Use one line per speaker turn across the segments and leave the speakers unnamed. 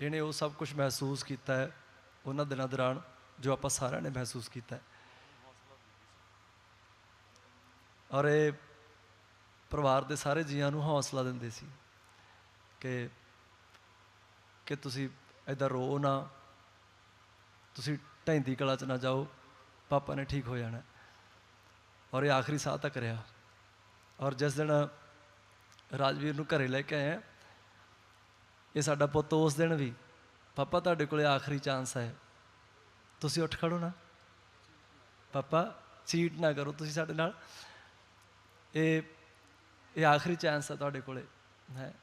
ਇਹਨੇ ਉਹ ਸਭ ਕੁਝ ਮਹਿਸੂਸ ਕੀਤਾ ਹੈ, ਉਹਨਾਂ ਦਿਨਾਂ ਦੌਰਾਨ ਜੋ ਆਪਾਂ ਸਾਰਿਆਂ ਨੇ ਮਹਿਸੂਸ ਕੀਤਾ ਹੈ। ਔਰ ਇਹ ਪਰਿਵਾਰ ਦੇ ਸਾਰੇ ਜੀਆਂ ਨੂੰ ਹੌਸਲਾ ਦਿੰਦੇ ਸੀ ਕਿ ਕਿ ਤੁਸੀਂ ਏਦਾਂ ਰੋ ਨਾ, ਤੁਸੀਂ ਢੈਂਦੀ ਕਲਾ ਚ ਨਾ ਜਾਓ, ਪਾਪਾ ਨੇ ਠੀਕ ਹੋ ਜਾਣਾ। ਔਰ ਇਹ ਆਖਰੀ ਸਾਹ ਤੱਕ ਰਿਹਾ। ਔਰ ਜਿਸ ਦਿਨ ਰਾਜਵੀਰ ਨੂੰ ਘਰੇ ਲੈ ਕੇ ਆਏ ਇਹ ਸਾਡਾ ਪੁੱਤ ਉਸ ਦਿਨ ਵੀ। ਪਾਪਾ, ਤੁਹਾਡੇ ਕੋਲੇ ਆਖਰੀ ਚਾਂਸ ਹੈ। ਤੁਸੀਂ ਉੱਠ ਖੜੋ ਨਾ। ਪਾਪਾ ਚੀਟ ਨਾ ਕਰੋ ਤੁਸੀਂ ਸਾਡੇ ਨਾਲ। ਇਹ ਇਹ ਆਖਰੀ ਚਾਂਸ ਹੈ ਤੁਹਾਡੇ ਕੋਲੇ। ਹੈ।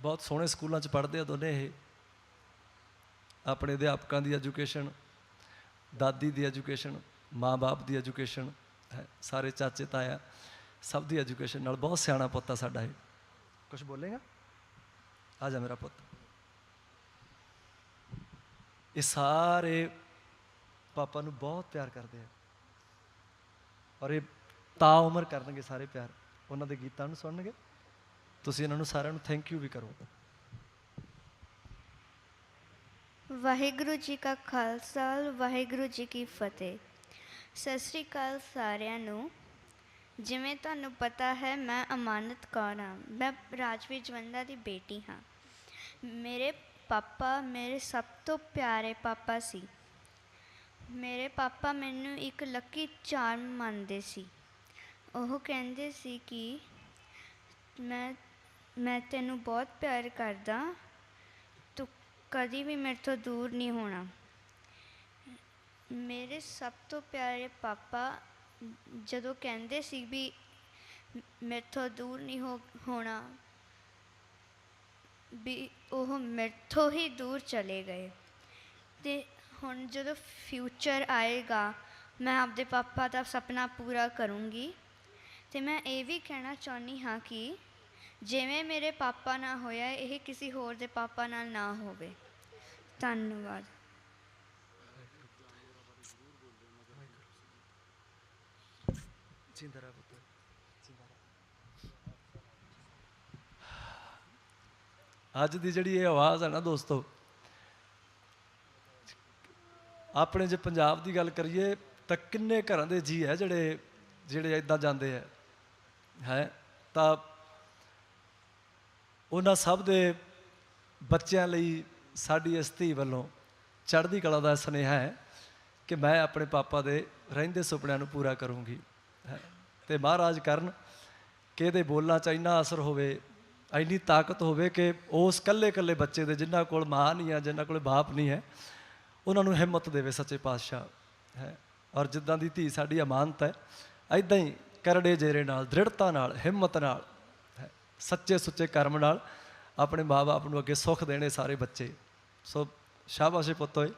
ਬਹੁਤ ਸੋਹਣੇ ਸਕੂਲਾਂ 'ਚ ਪੜ੍ਹਦੇ ਆ ਦੋਨੇ ਇਹ। ਆਪਣੇ ਅਧਿਆਪਕਾਂ ਦੀ ਐਜੂਕੇਸ਼ਨ ਦਾਦੀ ਦੀ ਐਜੂਕੇਸ਼ਨ ਮਾਂ-ਬਾਪ ਦੀ ਐਜੂਕੇਸ਼ਨ ਹੈ। ਸਾਰੇ ਚਾਚੇ, ਤਾਇਆ, ਸਭ ਦੀ ਐਜੂਕੇਸ਼ਨ ਨਾਲ ਬਹੁਤ ਸਿਆਣਾ ਪੁੱਤ ਆ ਸਾਡਾ ਇਹ। ਕੁਝ ਬੋਲੇਗਾ? ਆ ਜਾ ਮੇਰਾ ਪੁੱਤ। ਇਹ ਸਾਰੇ ਪਾਪਾ ਨੂੰ ਬਹੁਤ ਪਿਆਰ ਕਰਦੇ ਆ। ਔਰ ਇਹ ਤਾਂ ਉਮਰ ਕਰਨਗੇ ਸਾਰੇ ਪਿਆਰ। ਉਹਨਾਂ ਦੇ ਗੀਤਾਂ ਨੂੰ ਸੁਣਨਗੇ। ਤੁਸੀਂ ਇਹਨਾਂ ਨੂੰ ਸਾਰਿਆਂ ਨੂੰ ਥੈਂਕ ਯੂ ਵੀ ਕਰੋ।
ਵਾਹਿਗੁਰੂ ਜੀ ਕਾ ਖਾਲਸਾ, ਵਾਹਿਗੁਰੂ ਜੀ ਕੀ ਫਤਿਹ। ਸਤਿ ਸ੍ਰੀ ਅਕਾਲ ਸਾਰਿਆਂ ਨੂੰ। ਜਿਵੇਂ ਤੁਹਾਨੂੰ ਪਤਾ ਹੈ, ਮੈਂ ਅਮਾਨਤ ਕੌਰ ਹਾਂ ਮੈਂ ਰਾਜਵੀਰ ਜਵੰਦਾ ਦੀ ਬੇਟੀ ਹਾਂ। ਮੇਰੇ ਪਾਪਾ ਮੇਰੇ ਸਭ ਤੋਂ ਪਿਆਰੇ ਪਾਪਾ ਸੀ। ਮੇਰੇ ਪਾਪਾ ਮੈਨੂੰ ਇੱਕ ਲੱਕੀ ਚਾਰਮ ਮੰਨਦੇ ਸੀ। ਉਹ ਕਹਿੰਦੇ ਸੀ ਕਿ ਮੈਂ ਮੈਂ ਤੈਨੂੰ ਬਹੁਤ ਪਿਆਰ ਕਰਦਾ, ਤੂੰ ਕਦੀ ਵੀ ਮੇਰੇ ਤੋਂ ਦੂਰ ਨਹੀਂ ਹੋਣਾ। ਮੇਰੇ ਸਭ ਤੋਂ ਪਿਆਰੇ ਪਾਪਾ ਜਦੋਂ ਕਹਿੰਦੇ ਸੀ ਵੀ ਮੇਰੇ ਤੋਂ ਦੂਰ ਨਹੀਂ ਹੋਣਾ ਵੀ ਉਹ ਮੇਰੇ ਹੀ ਦੂਰ ਚਲੇ ਗਏ। ਤੇ ਹੁਣ ਜਦੋਂ ਫਿਊਚਰ ਆਏਗਾ, ਮੈਂ ਆਪਦੇ ਪਾਪਾ ਦਾ ਸੁਪਨਾ ਪੂਰਾ ਕਰੂੰਗੀ। ਤੇ ਮੈਂ ਇਹ ਵੀ ਕਹਿਣਾ ਚਾਹੁੰਦੀ ਹਾਂ ਕਿ ਜਿਵੇਂ ਮੇਰੇ ਪਾਪਾ ਨਾਲ ਹੋਇਆ, ਇਹ ਕਿਸੇ ਹੋਰ ਦੇ ਪਾਪਾ ਨਾਲ ਨਾ ਹੋਵੇ। ਧੰਨਵਾਦ।
ਜਿੰਦਾ ਰਹਿ ਪੁੱਤ ਜਿੰਦਾ ਰਹਿ। ਅੱਜ ਦੀ ਜਿਹੜੀ ਇਹ ਆਵਾਜ਼ ਹੈ ਨਾ ਦੋਸਤੋ, ਆਪਣੇ ਜੇ ਪੰਜਾਬ ਦੀ ਗੱਲ ਕਰੀਏ ਤਾਂ ਕਿੰਨੇ ਘਰਾਂ ਦੇ ਜੀ ਹੈ ਜਿਹੜੇ ਜਿਹੜੇ ਇਦਾਂ ਜਾਂਦੇ ਹੈ ਹੈ? ਤਾਂ ਉਹਨਾਂ ਸਭ ਦੇ ਬੱਚਿਆਂ ਲਈ ਸਾਡੀ ਇਸ ਧੀ ਵੱਲੋਂ ਚੜ੍ਹਦੀ ਕਲਾ ਦਾ ਸੁਨੇਹਾ ਹੈ ਕਿ ਮੈਂ ਆਪਣੇ ਪਾਪਾ ਦੇ ਰਹਿੰਦੇ ਸੁਪਨਿਆਂ ਨੂੰ ਪੂਰਾ ਕਰੂੰਗੀ, ਹੈ? ਤੇ ਮਹਾਰਾਜ ਕਰਨ ਕਿ ਇਹਦੇ ਬੋਲਾਂ 'ਚ ਇੰਨਾ ਅਸਰ ਹੋਵੇ ਇੰਨੀ ਤਾਕਤ ਹੋਵੇ ਕਿ ਉਸ ਕੱਲੇ ਕੱਲੇ ਬੱਚੇ ਦੇ ਜਿਨ੍ਹਾਂ ਕੋਲ ਮਾਂ ਨਹੀਂ ਹੈ ਜਿਨ੍ਹਾਂ ਕੋਲ ਬਾਪ ਨਹੀਂ ਹੈ ਉਹਨਾਂ ਨੂੰ ਹਿੰਮਤ ਦੇਵੇ ਸੱਚੇ ਪਾਤਸ਼ਾਹ ਹੈ। ਔਰ ਜਿੱਦਾਂ ਦੀ ਧੀ ਸਾਡੀ ਅਮਾਨਤ ਹੈ ਐਦਾਂ ਹੀ ਕਰੜੇ ਜੇਰੇ ਨਾਲ ਦ੍ਰਿੜਤਾ ਨਾਲ ਹਿੰਮਤ ਨਾਲ ਹੈ, ਸੱਚੇ ਸੁੱਚੇ ਕਰਮ ਨਾਲ ਆਪਣੇ ਮਾਪੇ ਨੂੰ ਅੱਗੇ ਸੁੱਖ ਦੇਣੇ ਸਾਰੇ ਬੱਚੇ। ਸੋ ਸ਼ਾਬਾਸ਼ੇ ਏ ਪੁੱਤ ਓਏ।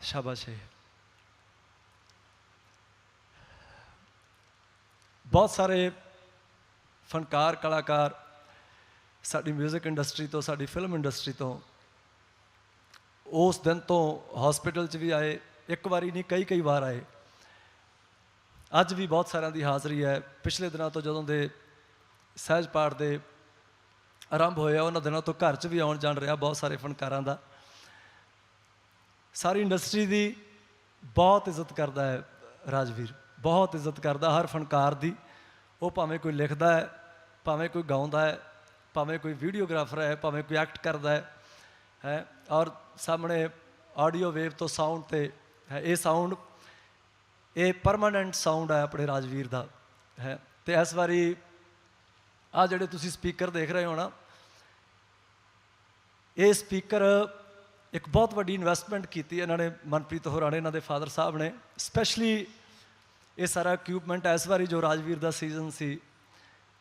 ਸ਼ਾਬਾਸ਼। ਬਹੁਤ ਸਾਰੇ ਫਨਕਾਰ, ਕਲਾਕਾਰ, ਸਾਡੀ 뮤직 ਇੰਡਸਟਰੀ ਤੋਂ, ਸਾਡੀ ਫਿਲਮ ਇੰਡਸਟਰੀ ਤੋਂ, ਉਸ ਦਿਨ ਤੋਂ ਹਸਪੀਟਲ 'ਚ ਵੀ ਆਏ, ਇੱਕ ਵਾਰੀ ਨਹੀਂ, ਕਈ ਕਈ ਵਾਰ ਆਏ। ਅੱਜ ਵੀ ਬਹੁਤ ਸਾਰਿਆਂ ਦੀ ਹਾਜ਼ਰੀ ਹੈ। ਪਿਛਲੇ ਦਿਨਾਂ ਤੋਂ ਜਦੋਂ ਦੇ ਸਹਿਜ ਪਾਠ ਦੇ ਆਰੰਭ ਹੋਇਆ ਉਹਨਾਂ ਦਿਨਾਂ ਤੋਂ ਘਰ 'ਚ ਵੀ ਆਉਣ ਜਾਣ ਰਿਹਾ ਬਹੁਤ ਸਾਰੇ ਫਨਕਾਰਾਂ ਦਾ। ਸਾਰੀ ਇੰਡਸਟਰੀ ਦੀ ਬਹੁਤ ਇੱਜ਼ਤ ਕਰਦਾ ਹੈ ਰਾਜਵੀਰ। ਬਹੁਤ ਇੱਜ਼ਤ ਕਰਦਾ ਹਰ ਫਨਕਾਰ ਦੀ। ਉਹ ਭਾਵੇਂ ਕੋਈ ਲਿਖਦਾ ਹੈ ਭਾਵੇਂ ਕੋਈ ਗਾਉਂਦਾ ਹੈ, ਭਾਵੇਂ ਕੋਈ ਵੀਡੀਓਗ੍ਰਾਫਰ ਹੈ, ਭਾਵੇਂ ਕੋਈ ਐਕਟ ਕਰਦਾ ਹੈ ਹੈ, ਔਰ ਸਾਹਮਣੇ ਆਡੀਓ ਵੇਵ ਤੋਂ ਸਾਊਂਡ ਤੇ ਹੈ, ਇਹ ਸਾਊਂਡ ਇਹ ਪਰਮਾਨੈਂਟ ਸਾਊਂਡ ਹੈ ਆਪਣੇ ਰਾਜਵੀਰ ਦਾ, ਹੈ, ਤੇ ਇਸ ਵਾਰੀ ਆ ਜਿਹੜੇ ਤੁਸੀਂ ਸਪੀਕਰ ਦੇਖ ਰਹੇ ਹੋ ਨਾ, ਇਹ ਸਪੀਕਰ ਇੱਕ ਬਹੁਤ ਵੱਡੀ ਇਨਵੈਸਟਮੈਂਟ ਕੀਤੀ ਇਹਨਾਂ ਨੇ, ਮਨਪ੍ਰੀਤ ਹੋਰਾਂ ਨੇ ਇਹਨਾਂ ਦੇ ਫਾਦਰ ਸਾਹਿਬ ਨੇ ਸਪੈਸ਼ਲੀ ਇਹ ਸਾਰਾ ਇਕਵਿਪਮੈਂਟ ਇਸ ਵਾਰੀ ਜੋ ਰਾਜਵੀਰ ਦਾ ਸੀਜ਼ਨ ਸੀ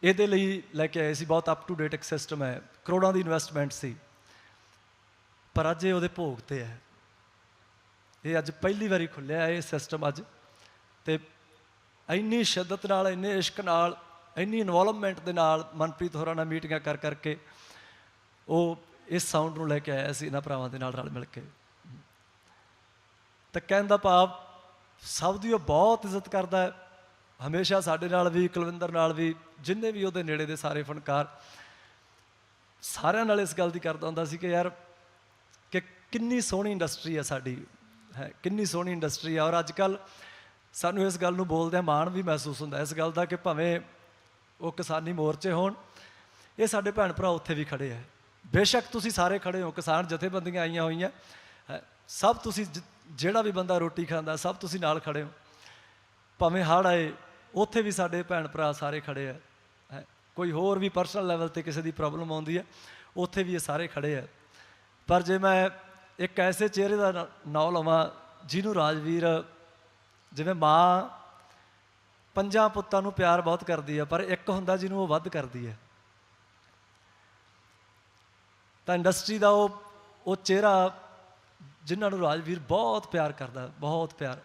ਇਹਦੇ ਲਈ ਲੈ ਕੇ ਆਏ ਸੀ, ਬਹੁਤ ਅਪ ਟੂ ਡੇਟ ਇੱਕ ਸਿਸਟਮ ਹੈ। ਕਰੋੜਾਂ ਦੀ ਇਨਵੈਸਟਮੈਂਟ ਸੀ। ਪਰ ਅੱਜ ਇਹ ਉਹਦੇ ਭੋਗ ਤੇ ਹੈ। ਇਹ ਅੱਜ ਪਹਿਲੀ ਵਾਰੀ ਖੁੱਲਿਆ ਇਹ ਸਿਸਟਮ ਅੱਜ। ਤੇ ਇੰਨੀ ਸ਼ਿੱਦਤ ਨਾਲ, ਇੰਨੇ ਇਸ਼ਕ ਨਾਲ, ਇੰਨੀ ਇਨਵੋਲਵਮੈਂਟ ਦੇ ਨਾਲ ਮਨਪ੍ਰੀਤ ਹੋਰਾਂ ਨਾਲ ਮੀਟਿੰਗਾਂ ਕਰ ਕਰਕੇ ਉਹ ਇਸ ਸਾਊਂਡ ਨੂੰ ਲੈ ਕੇ ਆਇਆ ਸੀ, ਇਹਨਾਂ ਭਰਾਵਾਂ ਦੇ ਨਾਲ ਰਲ ਮਿਲ ਕੇ। ਤਾਂ ਕਹਿਣ ਦਾ ਭਾਵ, ਸਭ ਦੀ ਉਹ ਬਹੁਤ ਇੱਜ਼ਤ ਕਰਦਾ ਹੈ। ਹਮੇਸ਼ਾ ਸਾਡੇ ਨਾਲ ਵੀ ਕੁਲਵਿੰਦਰ ਨਾਲ ਵੀ ਜਿੰਨੇ ਵੀ ਉਹਦੇ ਨੇੜੇ ਦੇ ਸਾਰੇ ਫਨਕਾਰ ਸਾਰਿਆਂ ਨਾਲ ਇਸ ਗੱਲ ਦੀ ਕਰਦਾ ਹੁੰਦਾ ਸੀ ਕਿ ਯਾਰ ਕਿ ਕਿੰਨੀ ਸੋਹਣੀ ਇੰਡਸਟਰੀ ਹੈ ਸਾਡੀ ਹੈ ਕਿੰਨੀ ਸੋਹਣੀ ਇੰਡਸਟਰੀ ਹੈ ਔਰ ਅੱਜ ਕੱਲ ਸਾਨੂੰ ਇਸ ਗੱਲ ਨੂੰ ਬੋਲਦਿਆਂ ਮਾਣ ਵੀ ਮਹਿਸੂਸ ਹੁੰਦਾ। ਇਸ ਗੱਲ ਦਾ ਕਿ ਭਾਵੇਂ ਉਹ ਕਿਸਾਨੀ ਮੋਰਚੇ ਹੋਣ ਇਹ ਸਾਡੇ ਭੈਣ ਭਰਾ ਉੱਥੇ ਵੀ ਖੜੇ ਹੈ ਬੇਸ਼ੱਕ ਤੁਸੀਂ ਸਾਰੇ ਖੜੇ ਹੋ ਕਿਸਾਨ ਜਥੇਬੰਦੀਆਂ ਆਈਆਂ ਹੋਈਆਂ। ਹੈ, ਸਭ ਤੁਸੀਂ ਜ- ਜਿਹੜਾ ਵੀ ਬੰਦਾ ਰੋਟੀ ਖਾਂਦਾ ਸਭ ਤੁਸੀਂ ਨਾਲ ਖੜੇ ਹੋ। ਭਾਵੇਂ ਹੜ੍ਹ ਆਏ ਉੱਥੇ ਵੀ ਸਾਡੇ ਭੈਣ ਭਰਾ ਸਾਰੇ ਖੜੇ ਆ। ਹੈ, ਕੋਈ ਹੋਰ ਵੀ ਪਰਸਨਲ ਲੈਵਲ ਤੇ ਕਿਸੇ ਦੀ ਪ੍ਰੋਬਲਮ ਆਉਂਦੀ ਹੈ ਉੱਥੇ ਵੀ ਇਹ ਸਾਰੇ ਖੜੇ ਆ। ਪਰ ਜੇ ਮੈਂ ਇੱਕ ਐਸੇ ਚਿਹਰੇ ਦਾ ਨ- ਨਾਂ ਲਵਾਂ ਜਿਹਨੂੰ ਰਾਜਵੀਰ, ਜਿਵੇਂ ਮਾਂ ਪੰਜਾਂ ਪੁੱਤਾਂ ਨੂੰ ਪਿਆਰ ਬਹੁਤ ਕਰਦੀ ਹੈ ਪਰ ਇੱਕ ਹੁੰਦਾ ਜਿਹਨੂੰ ਉਹ ਵੱਧ ਕਰਦੀ ਹੈ ਤਾਂ ਇੰਡਸਟਰੀ ਦਾ ਉਹ ਉਹ ਚਿਹਰਾ ਜਿਨ੍ਹਾਂ ਨੂੰ ਰਾਜਵੀਰ ਬਹੁਤ ਪਿਆਰ ਕਰਦਾ, ਬਹੁਤ ਪਿਆਰ।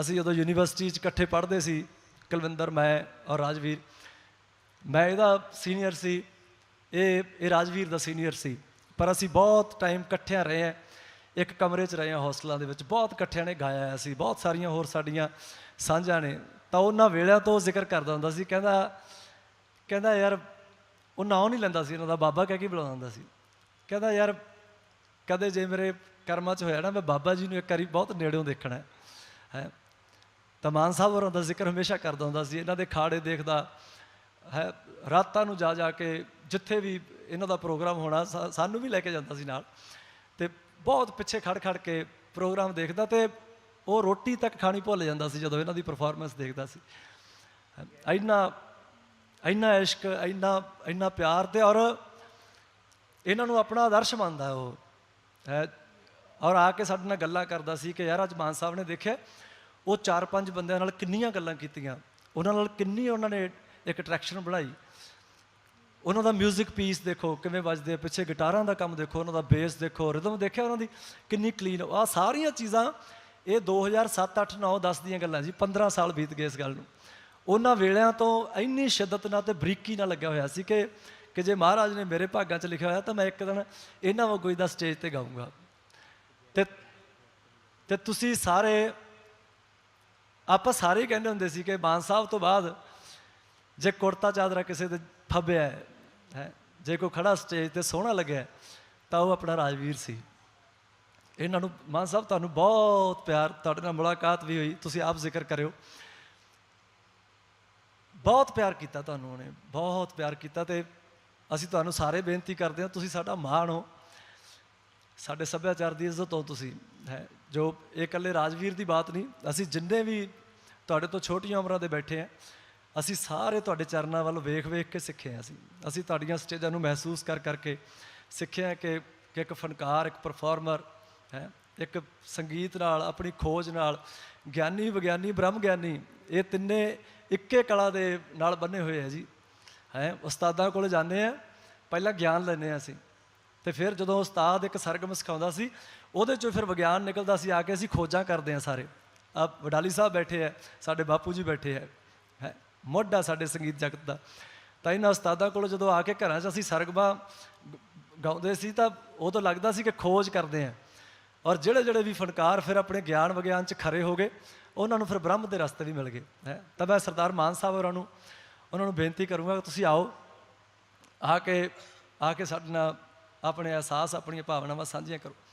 ਅਸੀਂ ਜਦੋਂ ਯੂਨੀਵਰਸਿਟੀ 'ਚ ਇਕੱਠੇ ਪੜ੍ਹਦੇ ਸੀ ਕੁਲਵਿੰਦਰ, ਮੈਂ ਔਰ ਰਾਜਵੀਰ। ਮੈਂ ਇਹਦਾ ਸੀਨੀਅਰ ਸੀ। ਇਹ ਇਹ ਰਾਜਵੀਰ ਦਾ ਸੀਨੀਅਰ ਸੀ। ਪਰ ਅਸੀਂ ਬਹੁਤ ਟਾਈਮ ਇਕੱਠਿਆਂ ਰਹੇ ਹਾਂ। ਇੱਕ ਕਮਰੇ 'ਚ ਰਹੇ ਹਾਂ ਹੌਸਟਲਾਂ ਦੇ ਵਿੱਚ। ਬਹੁਤ ਇਕੱਠਿਆਂ ਨੇ ਗਾਇਆ ਹੈ ਸੀ। ਬਹੁਤ ਸਾਰੀਆਂ ਹੋਰ ਸਾਡੀਆਂ ਸਾਂਝਾਂ ਨੇ। ਤਾਂ ਉਹਨਾਂ ਵੇਲਿਆਂ ਤੋਂ ਜ਼ਿਕਰ ਕਰਦਾ ਹੁੰਦਾ ਸੀ। ਕਹਿੰਦਾ ਕਹਿੰਦਾ ਯਾਰ, ਉਹ ਨਾਂ ਨਹੀਂ ਲੈਂਦਾ ਸੀ ਇਹਨਾਂ ਦਾ। ਬਾਬਾ ਕਹਿ ਕੇ ਬੁਲਾਉਂਦਾ ਹੁੰਦਾ ਸੀ। ਕਹਿੰਦਾ ਯਾਰ, ਕਦੇ ਜੇ ਮੇਰੇ ਕਰਮਾਂ 'ਚ ਹੋਇਆ ਨਾ, ਮੈਂ ਬਾਬਾ ਜੀ ਨੂੰ ਇੱਕ ਵਾਰੀ ਬਹੁਤ ਨੇੜਿਓਂ ਦੇਖਣਾ ਹੈ। ਹੈ। ਤਾਂ ਮਾਨ ਸਾਹਿਬ ਹੋਰਾਂ ਦਾ ਜ਼ਿਕਰ ਹਮੇਸ਼ਾ ਕਰਦਾ ਹੁੰਦਾ ਸੀ, ਇਹਨਾਂ ਦੇ ਖਾੜੇ ਦੇਖਦਾ, ਹੈ, ਰਾਤਾਂ ਨੂੰ ਜਾ ਜਾ ਕੇ ਜਿੱਥੇ ਵੀ ਇਹਨਾਂ ਦਾ ਪ੍ਰੋਗਰਾਮ ਹੋਣਾ, ਸਾ- ਸਾਨੂੰ ਵੀ ਲੈ ਕੇ ਜਾਂਦਾ ਸੀ ਨਾਲ ਤੇ ਬਹੁਤ ਪਿੱਛੇ ਖੜ ਖੜ ਕੇ ਪ੍ਰੋਗਰਾਮ ਦੇਖਦਾ ਤੇ ਉਹ ਰੋਟੀ ਤੱਕ ਖਾਣੀ ਭੁੱਲ ਜਾਂਦਾ ਸੀ ਜਦੋਂ ਇਹਨਾਂ ਦੀ ਪਰਫਾਰਮੈਂਸ ਦੇਖਦਾ ਸੀ। ਇੰਨਾ ਇੰਨਾ ਇਸ਼ਕ, ਇੰਨਾ ਇੰਨਾ ਪਿਆਰ ਤੇ ਔਰ ਇਹਨਾਂ ਨੂੰ ਆਪਣਾ ਆਦਰਸ਼ ਮੰਨਦਾ ਉਹ, ਹੈ, ਔਰ ਆ ਕੇ ਸਾਡੇ ਨਾਲ ਗੱਲਾਂ ਕਰਦਾ ਸੀ ਕਿ ਯਾਰ ਅੱਜ ਮਾਨ ਸਾਹਿਬ ਨੇ ਦੇਖਿਆ ਉਹ ਚਾਰ ਪੰਜ ਬੰਦਿਆਂ ਨਾਲ ਕਿੰਨੀਆਂ ਗੱਲਾਂ ਕੀਤੀਆਂ, ਉਹਨਾਂ ਨਾਲ ਕਿੰਨੀ ਉਹਨਾਂ ਨੇ ਇੱਕ ਅਟਰੈਕਸ਼ਨ ਬਣਾਈ। ਉਹਨਾਂ ਦਾ 뮤직 ਪੀਸ ਦੇਖੋ, ਕਿਵੇਂ ਵੱਜਦੇ ਆ, ਪਿੱਛੇ ਗਿਟਾਰਾਂ ਦਾ ਕੰਮ ਦੇਖੋ, ਉਹਨਾਂ ਦਾ ਬੇਸ ਦੇਖੋ ਰਿਦਮ ਦੇਖਿਆ ਉਹਨਾਂ ਦੀ, ਕਿੰਨੀ ਕਲੀਨ ਆ। ਸਾਰੀਆਂ ਚੀਜ਼ਾਂ, ਇਹ 2007 8 9 10 ਦੀਆਂ ਗੱਲਾਂ ਜੀ 15 ਸਾਲ ਬੀਤ ਗਏ ਇਸ ਗੱਲ ਨੂੰ। ਉਹਨਾਂ ਵੇਲਿਆਂ ਤੋਂ ਇੰਨੀ ਸ਼ਿੱਦਤ ਨਾਲ ਤੇ ਬਰੀਕੀ ਨਾਲ ਲੱਗਿਆ ਹੋਇਆ ਸੀ ਕਿ ਕਿ ਜੇ ਮਹਾਰਾਜ ਨੇ ਮੇਰੇ ਭਾਗਾਂ 'ਚ ਲਿਖਿਆ ਹੋਇਆ ਤਾਂ ਮੈਂ ਇੱਕ ਦਿਨ ਇਹਨਾਂ ਵਾਂਗੂ ਹੀ ਦਾ ਸਟੇਜ ਤੇ ਗਾਊਂਗਾ। ਤੇ ਤੇ ਤੁਸੀਂ ਸਾਰੇ ਆਪਾਂ ਸਾਰੇ ਹੀ ਕਹਿੰਦੇ ਹੁੰਦੇ ਸੀ ਕਿ ਮਾਨ ਸਾਹਿਬ ਤੋਂ ਬਾਅਦ ਜੇ ਕੁੜਤਾ ਚਾਦਰਾ ਕਿਸੇ ਦੇ ਫੱਬਿਆ ਹੈ ਹੈ, ਜੇ ਕੋਈ ਖੜਾ ਸਟੇਜ ਤੇ ਸੋਹਣਾ ਲੱਗਿਆ ਤਾਂ ਉਹ ਆਪਣਾ ਰਾਜਵੀਰ ਸੀ। ਇਹਨਾਂ ਨੂੰ ਮਾਨ ਸਾਹਿਬ ਤੁਹਾਨੂੰ ਬਹੁਤ ਪਿਆਰ ਤੁਹਾਡੇ ਨਾਲ ਮੁਲਾਕਾਤ ਵੀ ਹੋਈ ਤੁਸੀਂ ਆਪ ਜ਼ਿਕਰ ਕਰਿਓ। ਬਹੁਤ ਪਿਆਰ ਕੀਤਾ ਤੁਹਾਨੂੰ ਉਹਨੇ ਬਹੁਤ ਪਿਆਰ ਕੀਤਾ ਤੇ ਅਸੀਂ ਤੁਹਾਨੂੰ ਸਾਰੇ ਬੇਨਤੀ ਕਰਦੇ ਹਾਂ ਤੁਸੀਂ ਸਾਡਾ ਮਾਣ ਹੋ। ਸਾਡੇ ਸੱਭਿਆਚਾਰ ਦੀ ਇੱਜ਼ਤ ਹੋ ਤੁਸੀਂ ਹੈ। ਜੋ ਇਹ ਇਕੱਲੇ ਰਾਜਵੀਰ ਦੀ ਬਾਤ ਨਹੀਂ, ਅਸੀਂ ਜਿੰਨੇ ਵੀ ਤੁਹਾਡੇ ਤੋਂ ਛੋਟੀਆਂ ਉਮਰਾਂ ਦੇ ਬੈਠੇ ਆ ਅਸੀਂ ਸਾਰੇ ਤੁਹਾਡੇ ਚਰਨਾਂ ਵੱਲ ਵੇਖ ਵੇਖ ਕੇ ਸਿੱਖੇ ਹਾਂ ਅਸੀਂ। ਅਸੀਂ ਤੁਹਾਡੀਆਂ ਸਟੇਜਾਂ ਨੂੰ ਮਹਿਸੂਸ ਕਰ ਕਰਕੇ ਸਿੱਖਿਆ ਕਿ ਕਿ ਇੱਕ ਫਨਕਾਰ, ਇੱਕ ਪਰਫਾਰਮਰ, ਹੈ, ਇੱਕ ਸੰਗੀਤ ਨਾਲ, ਆਪਣੀ ਖੋਜ ਨਾਲ, ਗਿਆਨੀ, ਵਿਗਿਆਨੀ, ਬ੍ਰਹਮ ਗਿਆਨੀ, ਇਹ ਤਿੰਨੇ ਇੱਕੇ ਕਲਾ ਦੇ ਨਾਲ ਬੰਨੇ ਹੋਏ ਆ ਜੀ। ਹੈ, ਉਸਤਾਦਾਂ ਕੋਲ ਜਾਂਦੇ ਆ ਪਹਿਲਾਂ ਗਿਆਨ ਲੈਂਦੇ ਆ ਅਸੀਂ। ਤੇ ਫਿਰ ਜਦੋਂ ਉਸਤਾਦ ਇੱਕ ਸਰਗਮ ਸਿਖਾਉਂਦਾ ਸੀ, ਉਹਦੇ ਚੋਂ ਫਿਰ ਵਿਗਿਆਨ ਨਿਕਲਦਾ ਸੀ, ਆ ਕੇ ਅਸੀਂ ਖੋਜਾਂ ਕਰਦੇ ਆ ਸਾਰੇ। ਆ ਵਡਾਲੀ ਸਾਹਿਬ ਬੈਠੇ ਆ ਸਾਡੇ ਬਾਪੂ ਜੀ ਬੈਠੇ ਆ ਮੋਢਾ ਸਾਡੇ ਸੰਗੀਤ ਜਗਤ ਦਾ। ਤਾਂ ਇਹਨਾਂ ਉਸਤਾਦਾਂ ਕੋਲ ਜਦੋਂ ਆ ਕੇ ਘਰਾਂ 'ਚ ਅਸੀਂ ਸਰਗਮਾਂ ਗਾਉਂਦੇ ਸੀ ਤਾਂ ਉਹ ਉਦੋਂ ਲੱਗਦਾ ਸੀ ਕਿ ਖੋਜ ਕਰਦੇ ਆ ਔਰ ਜਿਹੜੇ ਜਿਹੜੇ ਵੀ ਫਨਕਾਰ ਫਿਰ ਆਪਣੇ ਗਿਆਨ ਵਿਗਿਆਨ 'ਚ ਖਰੇ ਹੋ ਗਏ, ਉਹਨਾਂ ਨੂੰ ਫਿਰ ਬ੍ਰਹਮ ਦੇ ਰਸਤੇ ਵੀ ਮਿਲ ਗਏ, ਹੈ। ਤਾਂ ਮੈਂ ਸਰਦਾਰ ਮਾਨ ਸਾਹਿਬ ਹੋਰਾਂ ਨੂੰ, ਉਹਨਾਂ ਨੂੰ ਬੇਨਤੀ ਕਰੂੰਗਾ ਕਿ ਤੁਸੀਂ ਆਓ, ਆ ਕੇ ਆ ਕੇ ਸਾਡੇ ਨਾਲ ਆਪਣੇ ਅਹਿਸਾਸ ਆਪਣੀਆਂ ਭਾਵਨਾਵਾਂ ਸਾਂਝੀਆਂ ਕਰੋ।